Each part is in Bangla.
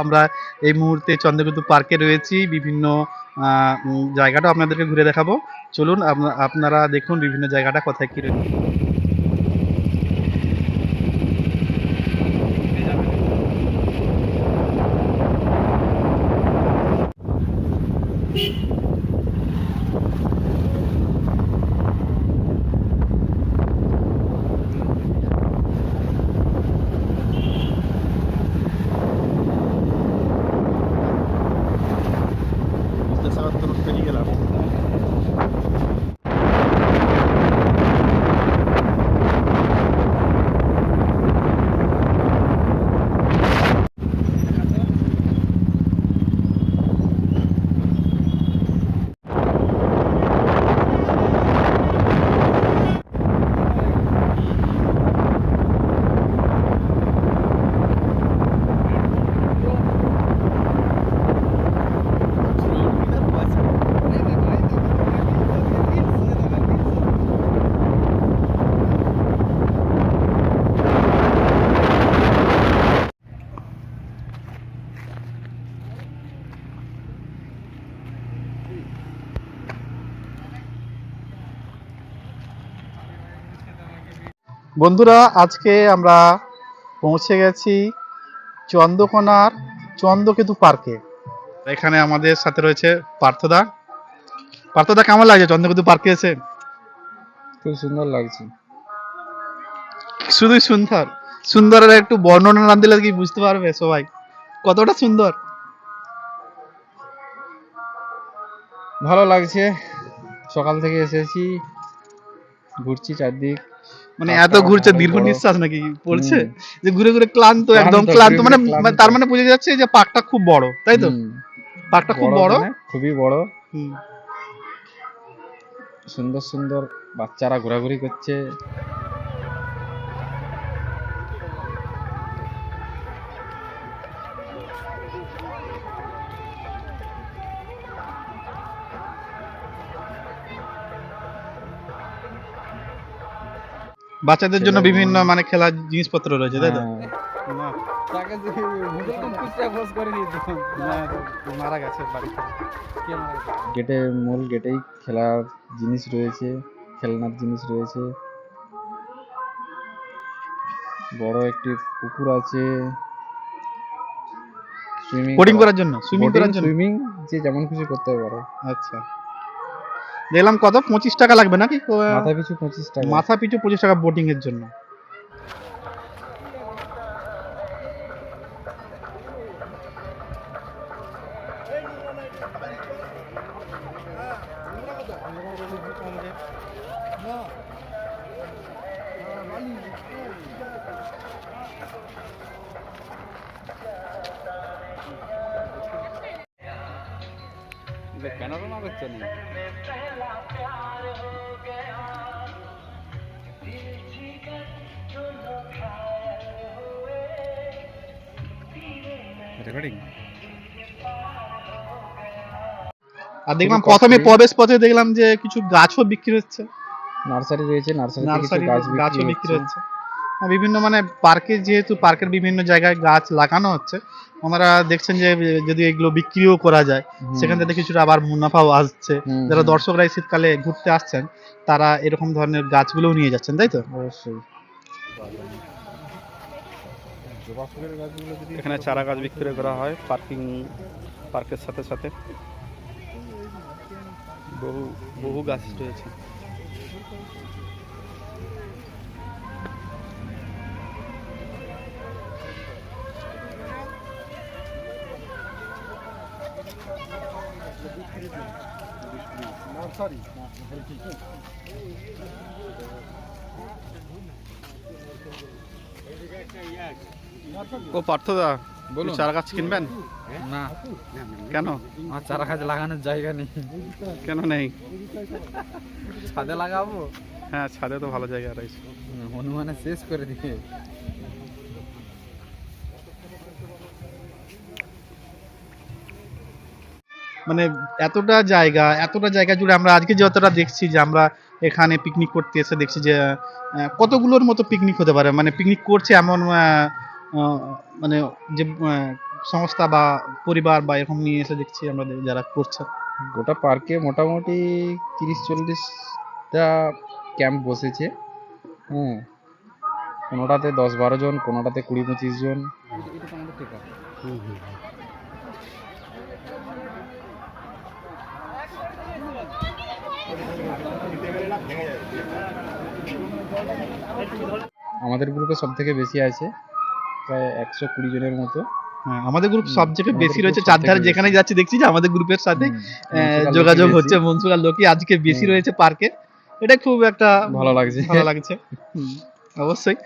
আমরা এই মুহূর্তে চন্দ্রকেতু পার্কে রয়েছি, বিভিন্ন জায়গাটাও জায়গাটা আপনাদেরকে ঘুরে দেখাবো। চলুন, আপনা- আপনারা দেখুন বিভিন্ন জায়গাটা কোথায় কী রয়েছে পেরিয়ে গেলাম বন্ধুরা আজকে আমরা পৌঁছে গেছি চন্দ্রকোনার চন্দ্রকেতু পার্কে। এখানে আমাদের সাথে রয়েছে পার্থদা। পার্থদা কেমন লাগছে? চন্দ্রকেতু পার্কে এসে? খুব সুন্দর লাগছে। শুধুই সুন্দর। সুন্দরের একটু বর্ণনা না দিলে কি বুঝতে পারবে সবাই? কতটা সুন্দর? ভালো লাগছে। সকাল থেকে এসেছি। ঘুরছি চারদিক। মানে এত ঘুরছে দীর্ঘ নিঃশ্বাস নাকি পড়ছে? যে ঘুরে ঘুরে ক্লান্ত একদম ক্লান্ত, ক্লান্ত। মানে তার মানে বুঝে যাচ্ছে যে পার্কটা খুব বড় তাই তো? পার্কটা খুব বড়? মানে খুবই বড়। হুম। সুন্দর সুন্দর বাচ্চারা ঘোরাঘুরি করছে। বাচ্চাদের জন্য বিভিন্ন মানে খেলার জিনিসপত্র রয়েছে তাই তো? হ্যাঁ। মারা গেছে? গেটে মূল গেটেই খেলার জিনিস রয়েছে খেলনার জিনিস রয়েছে। বড় একটি পুকুর আছে। সুইমিং করার জন্য সুইমিং করার জন্য? সুইমিং যে যেমন খুশি করতে পারো। আচ্ছা। দেখলাম কত? পঁচিশ টাকা লাগবে নাকি? মাথা পিছু পঁচিশ টাকা। মাথা পিছু পঁচিশ টাকা বোটিং এর জন্য। কেন রোনা করছে না রেকর্ডিং আর দেখলাম খুবই প্রথমে costly। প্রবেশ পথে দেখলাম যে কিছু গাছও বিক্রি হচ্ছে। নার্সারি রয়েছে নার্সারি কিছু নার্সারি গাছ গাছও বিক্রি বিক্রি হচ্ছে। হচ্ছে। আর বিভিন্ন মানে পার্কে যেহেতু পার্কের বিভিন্ন জায়গায় গাছ লাগানো হচ্ছে ওনারা দেখছেন যে যদি এগুলো বিক্রিও করা যায় সেখান থেকে কিছুটা আবার মুনাফাও আসছে। যারা দর্শকরা এই শীতকালে ঘুরতে আসছেন তারা এরকম ধরনের গাছগুলোও নিয়ে যাচ্ছেন তাই তো? অবশ্যই। এখানে চারা গাছ বিক্রি করা হয় পার্কিং পার্কের সাথে সাথে। বহু বহু গাছ রয়েছে। ও পার্থদা বলুন। চারা গাছ কিনবেন? না। কেন? আমার চারা গাছ লাগানোর জায়গা নেই। কেন নেই? ছাদে লাগাবো? হ্যাঁ ছাদে তো ভালো জায়গা রয়েছে। হনুমানে শেষ করে দিয়ে। মানে এতটা জায়গা এতটা জায়গা জুড়ে আমরা আজকে যতটা দেখছি যে আমরা এখানে পিকনিক করতে এসে দেখছি যে কতগুলোর মতো পিকনিক হতে পারে? মানে পিকনিক করছে এমন মানে যে সংস্থা বা পরিবার বা এরকম নিয়ে এসে দেখছি আমরা যারা করছে। গোটা পার্কে মোটামুটি তিরিশ চল্লিশটা ক্যাম্প বসেছে। হ্যাঁ কোনোটাতে দশ বারো জন কোনোটাতে কুড়ি পঁচিশ জন। আমাদের গ্রুপে সব থেকে বেশি আছে প্রায় একশো কুড়ি জনের মতো। হ্যাঁ, আমাদের গ্রুপ সব থেকে বেশি রয়েছে চারধারে যেখানে যাচ্ছি দেখছি যে আমাদের গ্রুপের সাথে যোগাযোগ হচ্ছে বেশি। মনসুরার লোকই আজকে বেশি রয়েছে পার্কে। এটা খুব একটা ভালো লাগছে। ভালো লাগছে। অবশ্যই।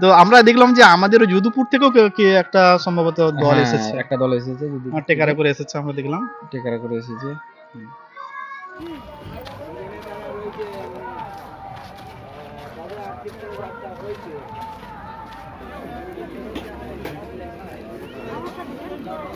তো আমরা দেখলাম যে আমাদের যদুপুর থেকেও কে- একটা সম্ভবত দল হ্যাঁ, এসেছে। একটা দল এসেছে টেকারে করে এসেছে আমরা দেখলাম। টেকারা করে এসেছে।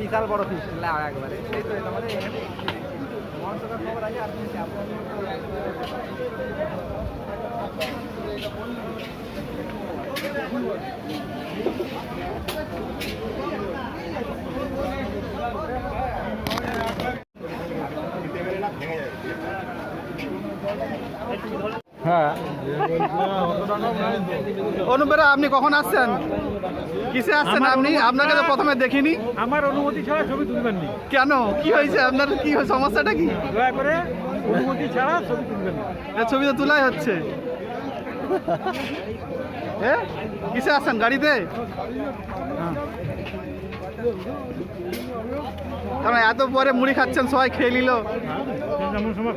বিশাল বড় ফিস একবারে। সেই তো আমাদের খবর আছে আর কি হ্যাঁ। অনুপেরা আপনি কখন আসছেন? কিসে আসছেন আপনি? আপনাকে তো প্রথমে দেখিনি। আমার অনুমতি ছাড়া ছবি তুলবেন নি কেন? কি হয়েছে? আপনার কি? সমস্যাটা কি? দয়া করে অনুমতি ছাড়া ছবি তুলবেন না। এ ছবি তো তোলাই হচ্ছে। এ কিসে আসছেন গাড়িতে? হ্যাঁ। কারণ এত পরে মুড়ি খাচ্ছেন সবাই খেয়ে নিল। সময়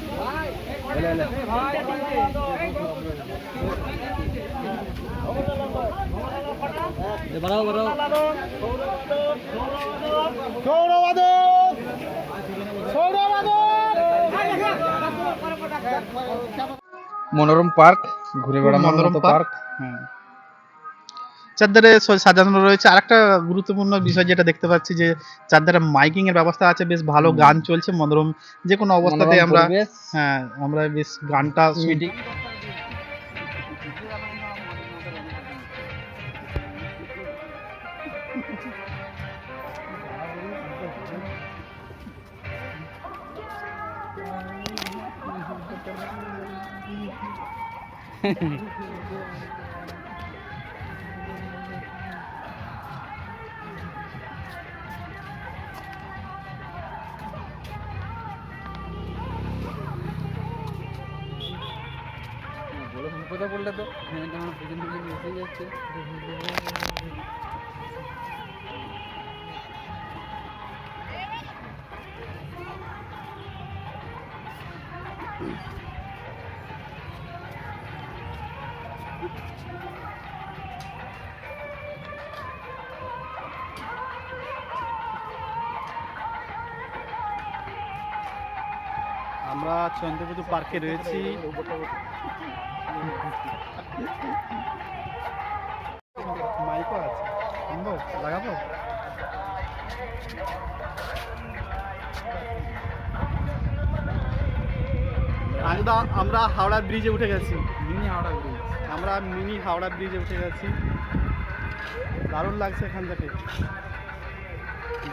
মনোরম পার্ক ঘুরে বেড়ানোর মনোরম পার্ক। হ্যাঁ। চারধারে সাজানো রয়েছে। আরেকটা গুরুত্বপূর্ণ বিষয় যেটা দেখতে পাচ্ছি যে চারধারে মাইকিং এর ব্যবস্থা আছে বেশ ভালো গান চলছে মনোরম যে কোনো অবস্থাতে আমরা হ্যাঁ আমরা বেশ গানটা শুনি। মিটিং। কথা বললে তো? আমার পিছন পিছন যাচ্ছে। আমরা চন্দ্রপুর পার্কে রয়েছি। মাইকও আছে। সুন্দর লাগাবো? আমরা আমরা হাওড়া ব্রিজে উঠে গেছি। Mini Howrah bridge. আমরা মিনি হাওড়া ব্রিজে উঠে গেছি। দারুণ লাগছে এখান থেকে।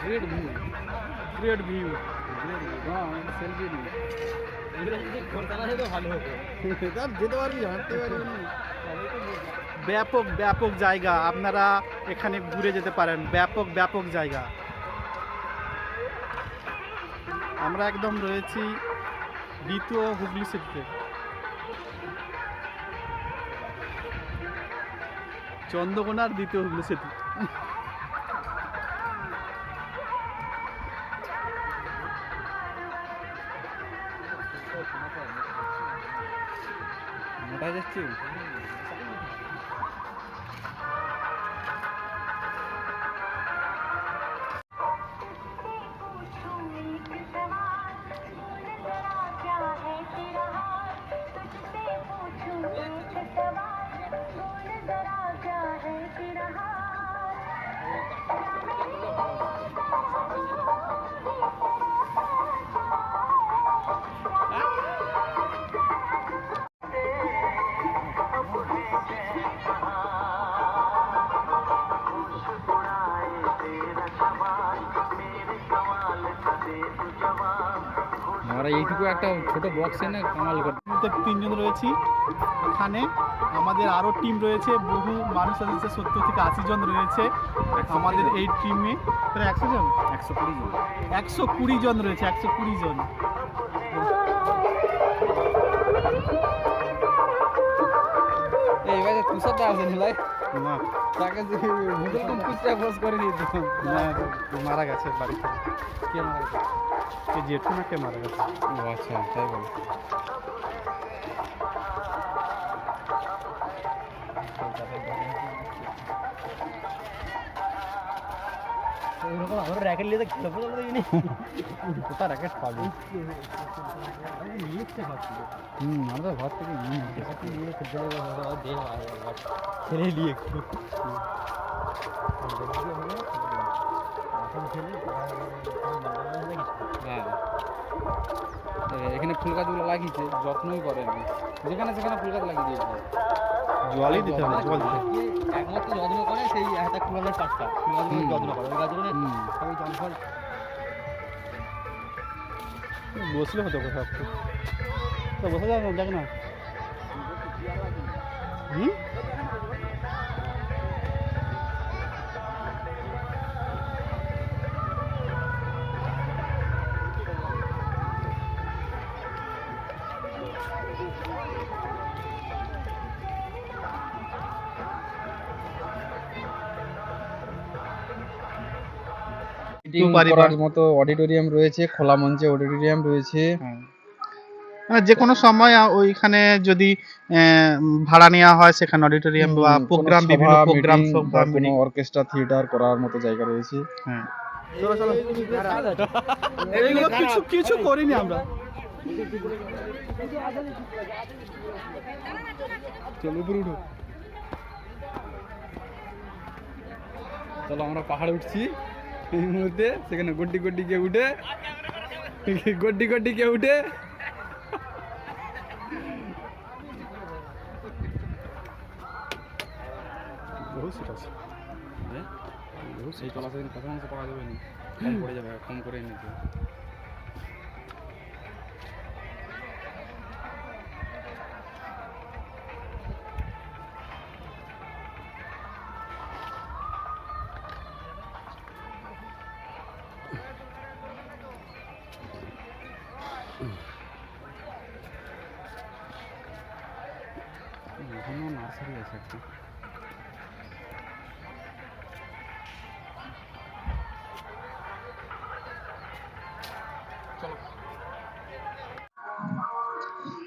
গ্রেট ভিউ গ্রেট ভিউ হ্যাঁ সেলফি নিই যেতে ব্যাপক ব্যাপক জায়গা। আপনারা এখানে ঘুরে যেতে পারেন। ব্যাপক ব্যাপক জায়গা। আমরা একদম রয়েছি দ্বিতীয় হুগলি সিটিতে। চন্দ্রকোনার দ্বিতীয় হুগলি সেতু Aleyküm. আমরা এইটুকু একটা ছোট বক্স এনে কামাল করতে তিনজন রয়েছি এখানে। আমাদের আরও টিম রয়েছে বহু মানুষ আছে সত্তর থেকে আশি জন রয়েছে আমাদের এই টিমে প্রায় একশো জন? একশো কুড়ি জন। একশো কুড়ি জন রয়েছে একশো কুড়ি জন। এই বাজে তুষারটা আছে ভাই? না। তাকে যে মুদল কোন কুচটা বস করে দিয়েছে না মারা গেছে বাড়িতে। কে মারা গেছে? কে জেঠু না কে মারা গেছে। ও আচ্ছা তাই বল। র্যাকেট পাবি? হুম আমাদের ঘর থেকে নিয়ে নিয়ে নিয়ে হ্যাঁ। এখানে ফুল গাছগুলো লাগিয়েছে, যত্নই করে না। যেখানে সেখানে ফুল গাছ লাগিয়ে দিয়েছে। জলই দিতে হবে জল দিতে একমাত্র যত্ন করে সেই একটা কুড়ালের পাটটা। ফুল যত্ন করে ওই গাছগুলো জল ফল বসলে হতো কোথাও। তো বসে যাক না যাক না হুম? মিটিং পারি করার মতো অডিটোরিয়াম রয়েছে খোলা মঞ্চে অডিটোরিয়াম রয়েছে। মানে যে কোনো সময় ওইখানে যদি ভাড়া নেওয়া হয় সেখানে অডিটোরিয়াম বা প্রোগ্রাম বিভিন্ন প্রোগ্রাম meeting বা কোনো অর্কেস্ট্রা থিয়েটার করার মতো জায়গা রয়েছে। হ্যাঁ। কিছু কিছু করিনি আমরা। চলো উপরে উঠো চলো আমরা পাহাড়ে উঠছি। এই মুহূর্তে সেখানে গড্ডি গড্ডি কে উঠে গড্ডি গড্ডি কে উঠে। বহু সিট আছে। সেই চলা সেদিন কত মাংস পাওয়া যাবে না। কম করে যাবে কম করে নিতে।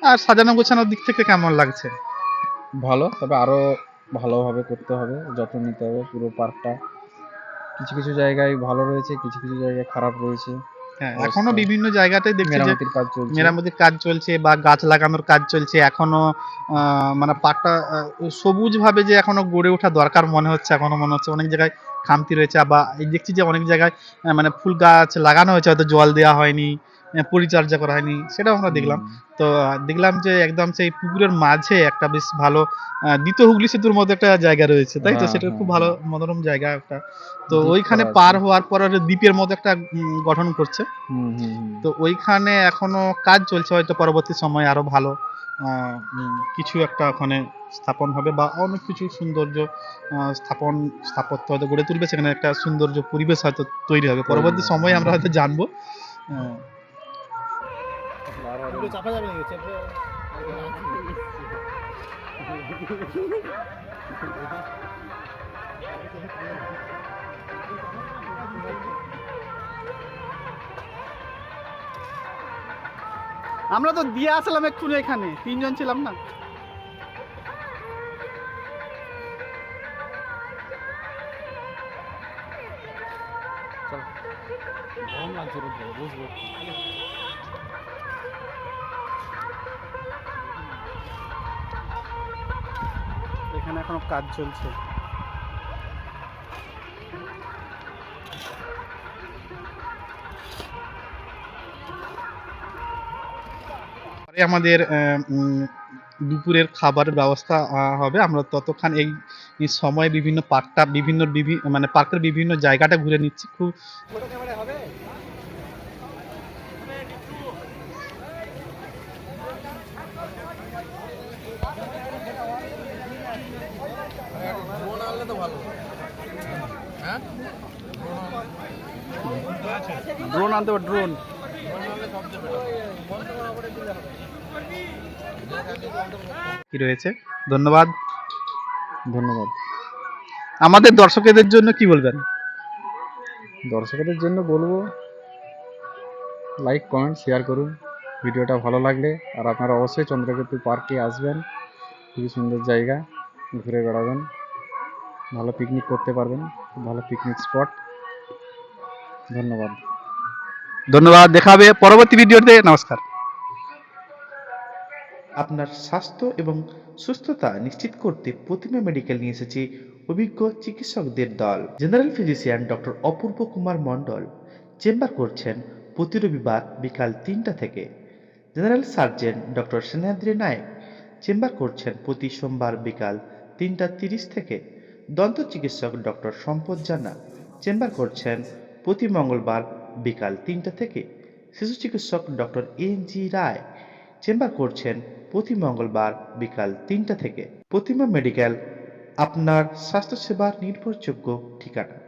আর সাজানো গোছানোর দিক থেকে কেমন লাগছে? ভালো তবে আরও ভালোভাবে করতে হবে যত্ন নিতে হবে পুরো পার্কটা। কিছু কিছু জায়গায় ভালো রয়েছে কিছু কিছু জায়গায় খারাপ রয়েছে। হ্যাঁ এখনও বিভিন্ন দেখছি যে মেরামতির কাজ চলছে। মেরামতির কাজ চলছে বা গাছ লাগানোর কাজ চলছে। এখনও আহ, মানে পাটটা সবুজ ভাবে যে এখনও গড়ে ওঠা দরকার মনে হচ্ছে এখনও মনে হচ্ছে অনেক জায়গায় খামতি রয়েছে। বা এই দেখছি যে অনেক জায়গায় মানে ফুল গাছ লাগানো হয়েছে হয়তো জল দেওয়া হয়নি। পরিচর্যা করা হয়নি সেটাও আমরা দেখলাম। তো দেখলাম যে একদম সেই পুকুরের মাঝে একটা বেশ ভালো দ্বিতীয় হুগলি সেতুর মতো একটা জায়গা রয়েছে তাই তো? হ্যাঁ, সেটা হ্যাঁ, খুব ভালো মনোরম জায়গা একটা। তো ওইখানে পার হওয়ার পর দ্বীপের মতো একটা গঠন করছে। তো ওইখানে এখনও কাজ চলছে হয়তো পরবর্তী সময় আরও ভালো আহ, কিছু একটা ওখানে স্থাপন হবে বা অনেক কিছু সৌন্দর্য আহ, স্থাপন স্থাপত্য হয়তো গড়ে তুলবে সেখানে একটা সৌন্দর্য পরিবেশ হয়তো তৈরি হবে। পরবর্তী সময়ে আমরা হ্যাঁ। হয়তো জানব আহ, চাপা যাবে আমরা তো দিয়ে আসলাম একটু এখানে। তিনজন ছিলাম না। কাজ চলছে। আমাদের দুপুরের খাবারের ব্যবস্থা হবে। আমরা ততক্ষণ এই সময় বিভিন্ন পার্কটা, বিভিন্ন মানে পার্কের বিভিন্ন জায়গাটা ঘুরে নিচ্ছি। খুব ড্রোন আনতে হবে ড্রোন কি রয়েছে? ধন্যবাদ। ধন্যবাদ। আমাদের দর্শকদের জন্য কি বলবেন? দর্শকদের জন্য বলব লাইক কমেন্ট শেয়ার করুন। ভিডিওটা ভালো লাগলে আর আপনারা অবশ্যই চন্দ্রকেতু পার্কে আসবেন। খুবই সুন্দর জায়গা ঘুরে বেড়াবেন। ভালো পিকনিক করতে পারবেন ভালো পিকনিক স্পট ধন্যবাদ। ধন্যবাদ দেখা হবে পরবর্তী ভিডিওতে, নমস্কার। আপনার স্বাস্থ্য এবং সুস্থতা নিশ্চিত করতে প্রতিমা মেডিকেল নিয়ে এসেছে অভিজ্ঞ চিকিৎসকদের দল। General physician doctor Apurba Kumar Mondal chamber করছেন প্রতি রবিবার বিকাল তিনটা থেকে। General surgeon doctor Snehadri Nayak chamber করছেন প্রতি সোমবার বিকাল তিনটা তিরিশ থেকে। দন্ত চিকিৎসক ডক্টর সম্পদ জানা চেম্বার করছেন প্রতি মঙ্গলবার বিকাল তিনটা থেকে শিশু চিকিৎসক doctor N G Roy chamber করছেন প্রতি মঙ্গলবার বিকাল তিনটা থেকে। প্রতিমা মেডিকেল, আপনার স্বাস্থ্যসেবার নির্ভরযোগ্য ঠিকানা।